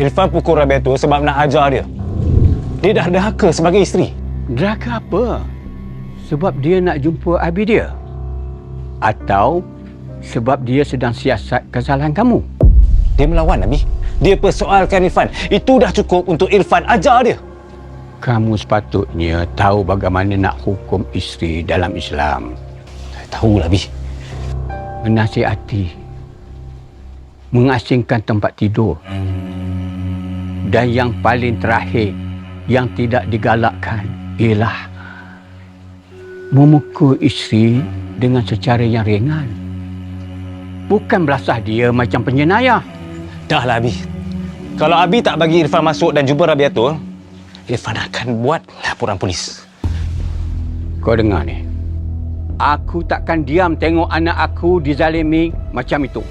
Irfan pukul Rabiatul sebab nak ajar dia. Dia dah dahaka sebagai isteri. Deraka apa? Sebab dia nak jumpa Abi dia? Atau sebab dia sedang siasat kesalahan kamu? Dia melawan Nabi. Dia persoalkan Irfan. Itu dah cukup untuk Irfan ajar dia. Kamu sepatutnya tahu bagaimana nak hukum isteri dalam Islam. Saya tahu Nabi. Menasihati. Mengasingkan tempat tidur. Dan yang paling terakhir yang tidak digalakkan ialah memukul isteri dengan secara yang ringan. Bukan belasah dia macam penjenayah. Dah lah Abi. Kalau Abi tak bagi Irfan masuk dan jumpa Rabiatul, Irfan akan buat laporan polis. Kau dengar ni. Aku takkan diam tengok anak aku dizalimi macam itu.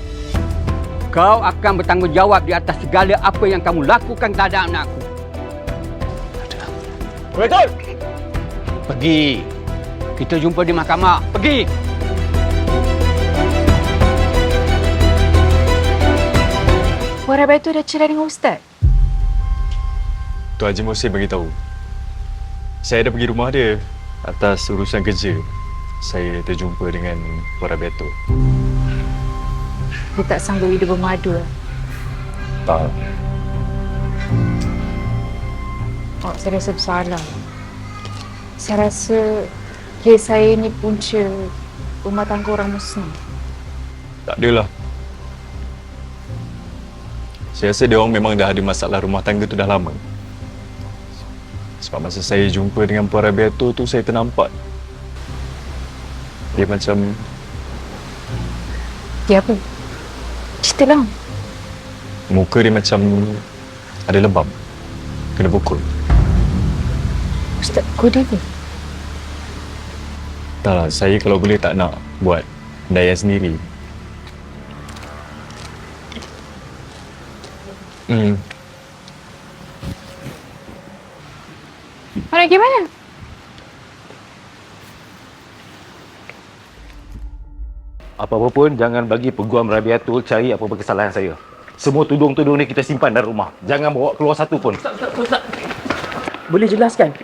Kau akan bertanggungjawab di atas segala apa yang kamu lakukan terhadap anak aku. Rabiatul! Pergi. Kita jumpa di mahkamah. Pergi. Puan Rabai tu dah cerai dengan Ustaz. Tuan Haji Mohsin bagi tahu. Saya ada pergi rumah dia atas urusan kerja. Saya terjumpa dengan Puan Rabiato. Dia tak sanggup hidup bermadu. Tak. Oh, saya rasa bersalah. Saya rasa kes saya ni punca rumah tangga orang Muslim. Tak adalah. Saya rasa dia orang memang dah ada masalah rumah tangga tu dah lama. Sebab masa saya jumpa dengan Puan Rabiato tu saya ternampak. Dia macam Dia apa? Ceritalah. muka dia macam ada lebam. Kena pukul. Ustaz, kau dia ke? Tak lah, saya kalau boleh tak nak buat daya sendiri. Hmm, Mana Apa-apa pun jangan bagi peguam Rabiatul cari apa-apa kesalahan saya. Semua tudung-tudung ni kita simpan dalam rumah. Jangan bawa keluar satu pun. Boleh jelaskan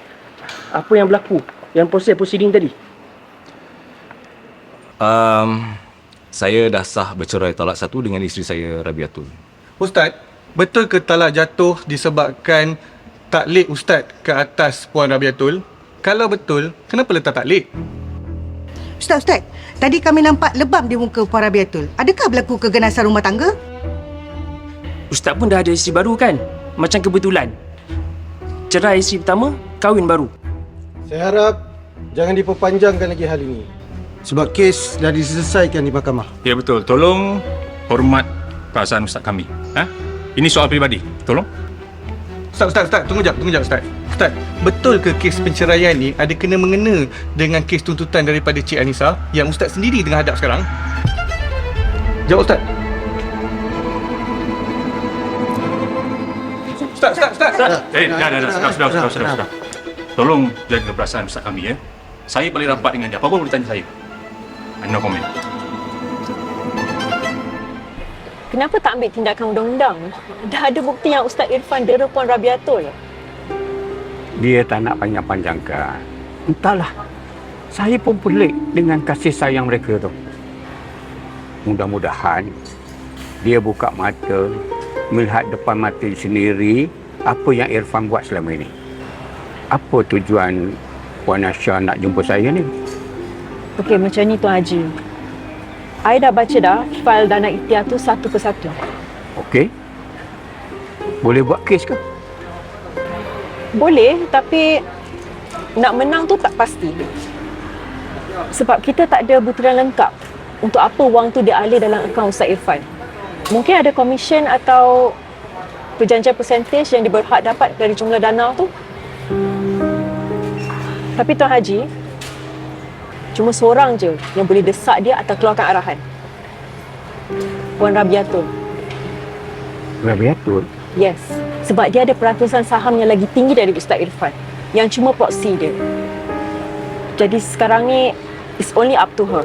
apa yang berlaku yang proses proceeding tadi? Um, saya dah sah bercerai talak satu dengan isteri saya Rabiatul. Ustaz, betul ke talak jatuh disebabkan taklik Ustaz ke atas Puan Rabiatul? Kalau betul, kenapa letak taklik? Ustaz, Ustaz. Tadi kami nampak lebam di muka Puan Rabiatul. Adakah berlaku keganasan rumah tangga? Ustaz pun dah ada isteri baru kan? Macam kebetulan. Cerai isteri pertama, kahwin baru. Saya harap jangan diperpanjangkan lagi hal ini. Sebab kes dah diselesaikan di mahkamah. Ya betul. Tolong hormat perasaan ustaz kami. Ha? Ini soal peribadi. Tolong. Ustaz, Ustaz, Ustaz, tunggu jap, tunggu jap Ustaz. Ustaz, betul ke kes penceraian ni ada kena mengena dengan kes tuntutan daripada Cik Anissa yang Ustaz sendiri tengah hadap sekarang? Jawab Ustaz. Ustaz, Ustaz, Ustaz. Eh, dah, dah, dah. Sudah, sudah, sudah, sudah, sudah. Tolong jaga perasaan ustaz kami ya. Saya paling rapat dengan dia. Apa-apa boleh tanya saya. No comment. Kenapa tak ambil tindakan undang-undang? Dah ada bukti yang Ustaz Irfan dera Puan Rabiatul. Dia tak nak panjang-panjangkan. Entahlah. Saya pun pelik dengan kasih sayang mereka tu. Mudah-mudahan dia buka mata melihat depan mata sendiri apa yang Irfan buat selama ini. Apa tujuan Puan Asya nak jumpa saya ni? Okey, macam ni Tuan Haji. I dah baca dah fail dana ikhtiar tu satu persatu. Okey? Boleh buat kes ke? Boleh, tapi nak menang tu tak pasti. Sebab kita tak ada butiran lengkap untuk apa wang tu dialih dalam akaun Ustaz Irfan. Mungkin ada komisen atau perjanjian persentage yang dia berhak dapat dari jumlah dana tu. Tapi Tuan Haji, cuma seorang je yang boleh desak dia atau keluarkan arahan. Puan Rabiatul. Rabiatul? Yes. Sebab dia ada peratusan saham yang lagi tinggi dari Ustaz Irfan. Yang cuma proxy dia. Jadi sekarang ni, it's only up to her.